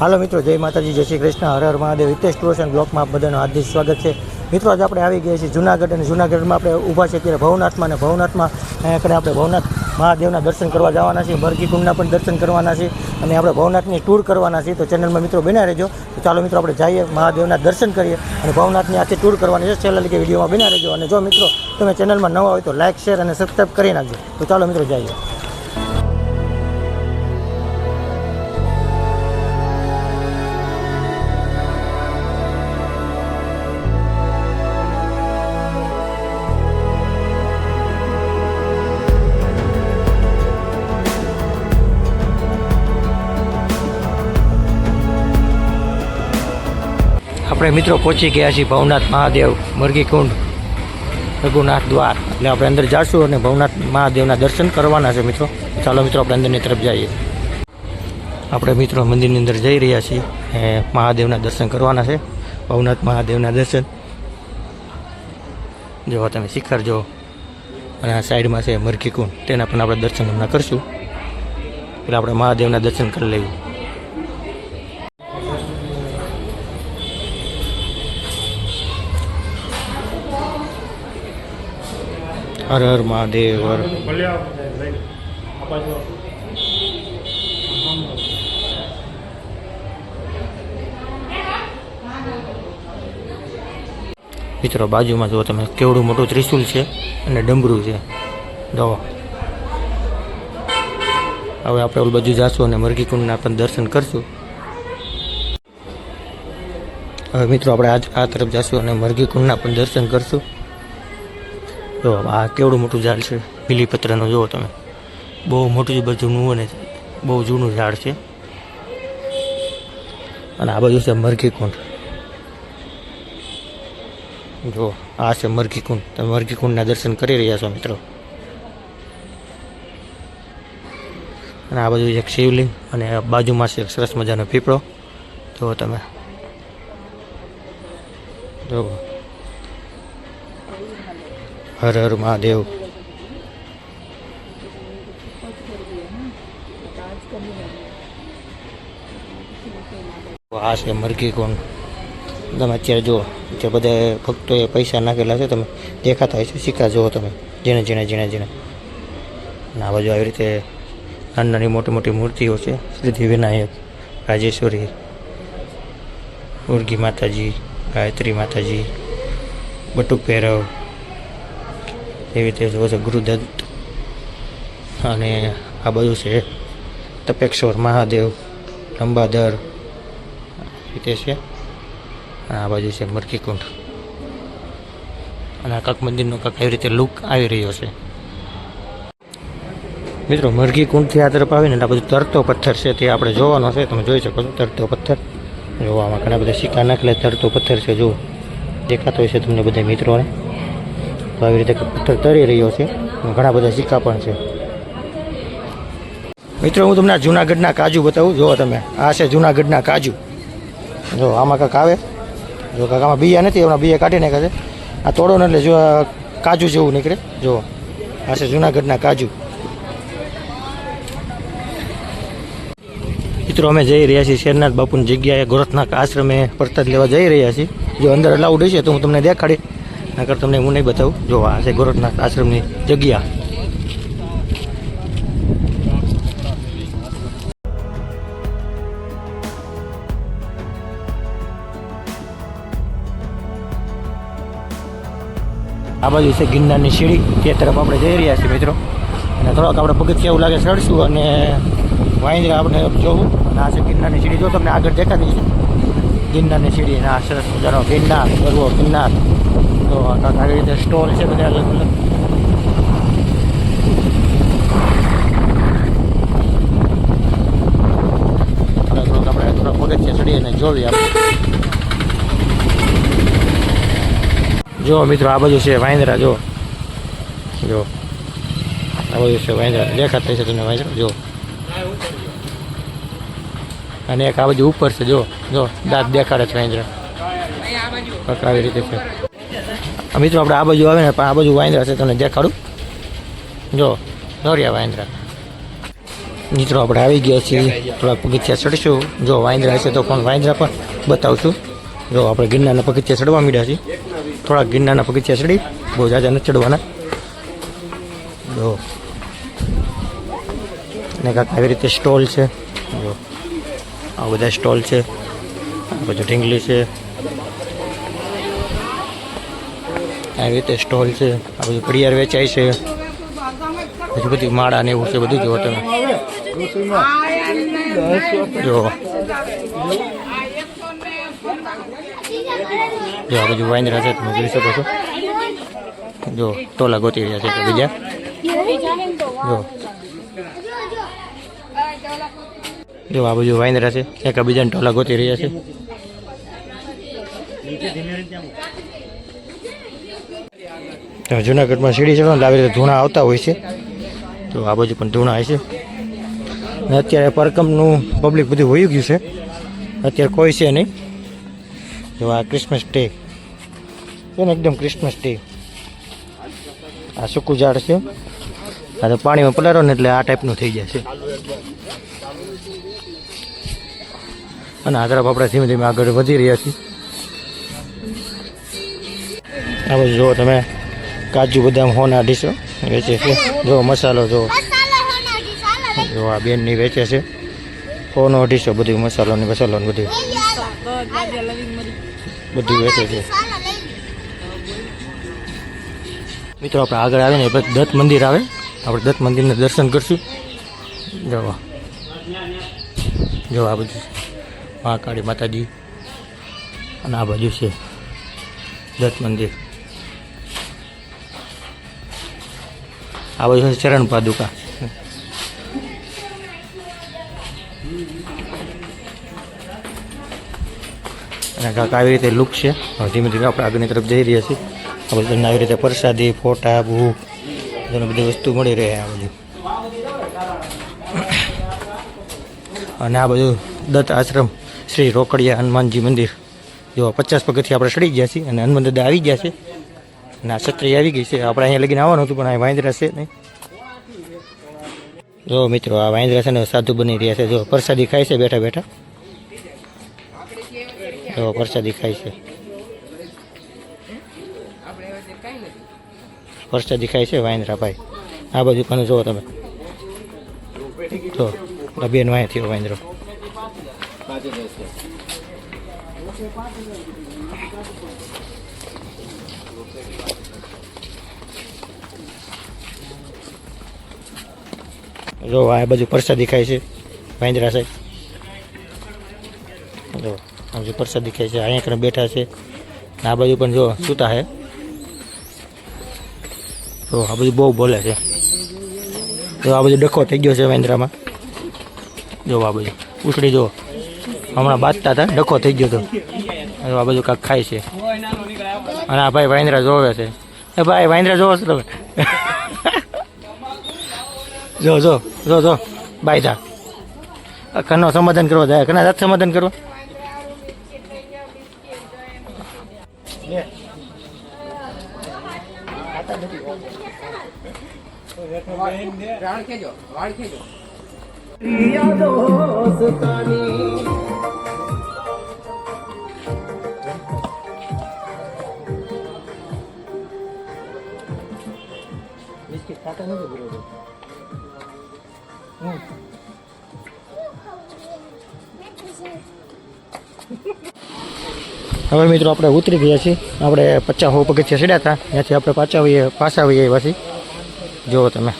હાલો મિત્રો, જય માતાજી, જય શ્રી કૃષ્ણ, હર હર મહાદેવ. હિતેશ ટુર્સ એન્ડ બ્લોકમાં આપ બધાનું હાર્દિક સ્વાગત છે. મિત્રો, આજે આપણે આવી ગયા છીએ જુનાગઢ અને જુનાગઢમાં આપણે ઊભા છે ત્યારે ભવનાથમાં અને ભવનાથમાં કને આપણે ભવનાથ મહાદેવના દર્શન કરવા જવાના છીએ. બરકી કુંડના પણ દર્શન કરવાના છે અને આપણે ભવનાથની ટૂર કરવાના છીએ. તો ચેનલમાં મિત્રો બના રહેજો. તો ચાલો મિત્રો, આપણે જઈએ મહાદેવના દર્શન કરીએ અને ભવનાથની આખી ટૂર કરવાની છે. છેલ્લા લીધે વિડીયોમાં બના રહેજો. અને જો મિત્રો, તમે ચેનલમાં નવા હોય તો લાઇક શેર અને સબસ્ક્રાઈબ કરી નાખજો. તો ચાલો મિત્રો, જઈએ. આપણે મિત્રો પહોંચી ગયા છીએ ભવનાથ મહાદેવ મરઘી કુંડ રઘુનાથ દ્વાર. એટલે આપણે અંદર જઈશું અને ભવનાથ મહાદેવના દર્શન કરવાના છે મિત્રો. ચાલો મિત્રો, આપણે અંદરની તરફ જઈએ. આપણે મિત્રો મંદિરની અંદર જઈ રહ્યા છીએ મહાદેવના દર્શન કરવાના છે. ભવનાથ મહાદેવના દર્શન. જો તમે શિખર જો અને આ સાઈડમાં છે મરઘી કુંડ તેના પણ આપણે દર્શન હમણાં કરશું. એટલે આપણે મહાદેવના દર્શન કરી લઈએ. હર હર મહાદેવ, હર મિત્રો, બાજુમાં જુઓ તમે, કેવડું મોટું ત્રિશુલ છે અને ડમરું છે. દવા. હવે આપણે ઓલું બધું જાશું અને મરઘી કુંડના પણ દર્શન કરશું. હવે મિત્રો, આપણે આજ આ તરફ જાશું અને મરઘી કુંડના પણ દર્શન કરશું. જો, આ કેવડું મોટું ઝાડ છે? બીલીપત્રનું જુઓ તમે. બહુ મોટું જ, બધું અને બહુ જૂનું ઝાડ છે. અને આ બાજુ છે મરઘી કુંડ. જો, આ છે મરઘી કુંડ. તમે મરઘી કુંડના દર્શન કરી રહ્યા છો, મિત્રો. અને આ બાજુ એક શિવલિંગ અને બાજુમાં છે એક સરસ મજાનો પીપળો. જુઓ તમે. જુઓ હર હર મહાદેવ. આ છે મરઘી કોણ? તમે અત્યારે જુઓ, જે બધા ભક્તોએ પૈસા નાખેલા છે, તમે દેખાતા હશે સિક્કા જુઓ તમે. ઝીણે જીણે જીણે અને આ બાજુ આવી રીતે નાની નાની મોટી મોટી મૂર્તિઓ છે સિદ્ધિ વિનાયક, રાજેશ્વરી ઉર્ગી માતાજી, ગાયત્રી માતાજી, બટુક ભૈરવ એવી રીતે જોવો છો ગુરુદત્ત અને આ બધું છે. તપેશ્વર, મહાદેવ લંબાદર રીતે છે. આ બાજુ છે મરકી કુંડ અને આ કાંક મંદિરનો કાંક એવી રીતે લુક આવી રહ્યો છે. મિત્રો મરઘી કુંડથી આ તરફ આવીને આ બધું તરતો પથ્થર છે તે આપણે જોવાનો છે. તમે જોઈ શકો છો તરતો પથ્થર. જોવામાં ઘણા બધા સિક્કા નાખેલા તરતો પથ્થર છે, જુઓ. દેખાતો હોય છે તમને બધા મિત્રોને. તો આવી રીતે પથ્થર તરી રહ્યો છે. ઘણા બધા સિક્કા પણ છે. મિત્રો, હું તમને જૂનાગઢના કાજુ બતાવું. જુઓ તમે. આ છે જુનાગઢના કાજુ. જો, આમાં કાંક આવે. જો, કાંક આમાં બીયા નથી એમના બિયા કાઢી નાખે છે. આ તોડો ને એટલે જો કાજુ જેવું નીકળે. જુઓ. આ છે જુનાગઢના કાજુ. મિત્રો, અમે જઈ રહ્યા છીએ શેરનાથ બાપુની જગ્યાએ, ગોરખનાથ આશ્રમે પ્રસાદ લેવા જઈ રહ્યા છીએ. જો અંદર અલાઉડ હશે તો હું તમને દેખાડી નકર તમને હું નહીં બતાવું. જો, આ છે ગોરખનાથ આશ્રમની જગ્યા. આ બાજુ છે ગિરનારની સીડી, તે તરફ આપણે જઈ રહ્યા છીએ મિત્રો. અને થોડોક આપણે પગથિયા એવું લાગે ચડશું અને વાંદરા આપણે જોવું. અને આ છે ગિરનારની સીડી. જો તમને આગળ દેખાતી છે ગિરનારની સીડી અને આ સરસ મજાનો ગિરનાર, ગરવો ગિરનાર. તો આ કાંઈક આવી રીતે સ્ટોલ છે બધા અલગ અલગ. થોડાક થોડાક આપણે થોડા પગથિયા ચડીએ અને જોઈએ આપણે. જો મિત્રો આ બાજુ છે વાંદરા જો. જો. આ બાજુ છે વાંદરા. દેખાતા છે તમને વાંદરા? જો. અને એક આ બાજુ ઉપર છે જો. જો દાંત દેખાડે છે વાંદરા. આવી રીતે છે. મિત્રો આપણે આ બાજુ આવે ને, પણ આ બાજુ વાંદરા છે, તમને દેખાડું. જો દોર્યા વાંદરા. મિત્રો, આપણે આવી ગયા છીએ. થોડાક પગથિયા ચડીશું. જો વાંદરા હશે તો પણ વાંદરા પણ બતાવશું. જો, આપણે ગિરનારના પગથિયા ચડવા માંડ્યા છીએ. થોડાક ગિરનારના પગથિયા ચડી. બહુ જાજા નથી ચડવાના. જો. ને કાંક આવી રીતે સ્ટોલ છે. જો. આ બધા સ્ટોલ છે. બધું ઢીંગલી છે. આવી રીતે સ્ટોલ છે. આ બધું ઘડિયાળ વેચાય છે. હજુ બધી માળા ને એવું છે, બધું જુઓ તમે. જો જો આ બધું વાંદરા છે, તમે જોઈ શકો છો. જો, ટોલા ગોતી રહ્યા છે તો બીજા. જો. જો આ બધું વાંદરા છે, એક બીજાને ટોલા ગોતી રહ્યા છે. તો જુનાગઢમાં સીડી ચડો ને આવી રીતે ધૂણા આવતા હોય છે. તો આ બાજુ પણ ધૂણા હોય છે અને અત્યારે પરકમનું પબ્લિક બધું હોઈ ગયું છે. અત્યારે કોઈ છે નહીં. જો આ ક્રિસમસ ડે છે ને એકદમ ક્રિસમસ ડે આ સૂકું ઝાડ છે. આ તો પાણીમાં પલારો ને એટલે આ ટાઈપનું થઈ જાય છે. અને આ તરફ ધીમે ધીમે આગળ વધી રહ્યા છીએ. આ બધું જુઓ તમે કાજુ બદામ હોના ડીશો વેચે છે. જો મસાલો જો જો આ બેનની વેચે છે. હોનો અઢીસો બધું મસાલો ને મસાલો ને બધું. બધું વેચે છે. મિત્રો આપણે આગળ આવે ને પછી દત્ત મંદિર આવે. આપણે દત્ત મંદિરને દર્શન કરશું. જવા જો આ બધું. મહાકાળી માતાજી. અને આ બાજુ છે દત્ત મંદિર. આ બધું ચરણ પાદુકા. અને કાંક આવી રીતે લુક છે. ધીમે ધીમે આપણે આગળની તરફ જઈ રહ્યા છીએ. આ બધું તમને આવી રીતે પ્રસાદી, ફોટા, ભૂખ બધી બધી વસ્તુ મળી રહે આ બધું. અને આ બધું દત્ત આશ્રમ શ્રી રોકડિયા હનુમાનજી મંદિર. જો પચાસ પગથિયા આપણે ચડી ગયા છીએ અને હનુમાન દાદા આવી ગયા છે. આ છત્રી આવી ગઈ છે. આપણે અહીંયા લગીને આવવાનું હતું, પણ અહીં વાંદરા છે નહીં. જો મિત્રો, આ વાંદરા છે ને સાધુ બની રહ્યા છે. જો પ્રસાદી ખાય છે, બેઠા બેઠા. જો પ્રસાદી ખાય છે. પ્રસાદી ખાય છે વાંદરા ભાઈ. આ બાજુ પણ જુઓ તમે. આ બેન વાંય થયો વાંદરો. જો, આ બાજુ પ્રસાદી ખાય છે, વાંદરા સાહેબ જો, આ બાજુ પ્રસાદી ખાય છે, અહીંયા કને બેઠા છે. આ બાજુ પણ જો, સૂતા છે તો આ બધું બહુ બોલે છે. જો આ બધું ડખો થઈ ગયો છે વાંદરામાં. જો, આ બધું ઉછળી જો. હમણાં બાજતા હતા, ડખો થઈ ગયો હતો આ બધું કાંઈક ખાય છે. અને આ ભાઈ વાંદરા જોવે છે. એ ભાઈ વાંદરા જોવો છો તમે? જો જો જો જો, બાય જા. કનો સમાધાન કરવો જાય. કના જાત સમાધાન કરવા? વાળ ખેજો વાળ ખેજો હવે મિત્રો આપણે ઉતરી ગયા છીએ. આપણે પચાસ હો પગથિયા ચડ્યા હતા. ત્યાંથી આપણે પાછા વહીએ પાછા વહીએ આવ્યા છીએ. જુઓ તમે.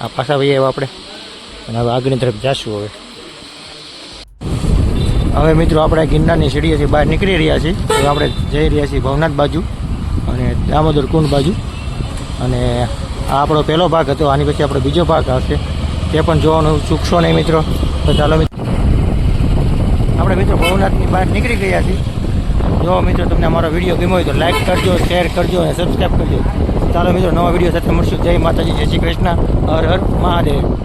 આ પાછા આવીએ એવા આપણે. અને હવે આગળની તરફ જાશું હવે. હવે મિત્રો આપણે ગિરનારની સીડીએથી બહાર નીકળી રહ્યા છીએ. હવે આપણે જઈ રહ્યા છીએ ભવનાથ બાજુ અને દામોદર કુંડ બાજુ. અને આ આપણો પહેલો ભાગ હતો, આની પછી આપણો બીજો ભાગ આવશે. તે પણ જોવાનું ચૂકશો નહીં મિત્રો. તો ચાલો મિત્રો. આપણે મિત્રો ભવનાથની બહાર નીકળી ગયા છીએ. જો મિત્રો તમને અમારો વીડિયો ગમ્યો હોય તો લાઈક કરજો શેર કરજો અને સબસ્ક્રાઈબ કરજો. ચાલો મિત્રો, નવા વીડિયો સાથે મળશું. જય માતાજી, જય શ્રી કૃષ્ણ. હર હર મહાદેવ.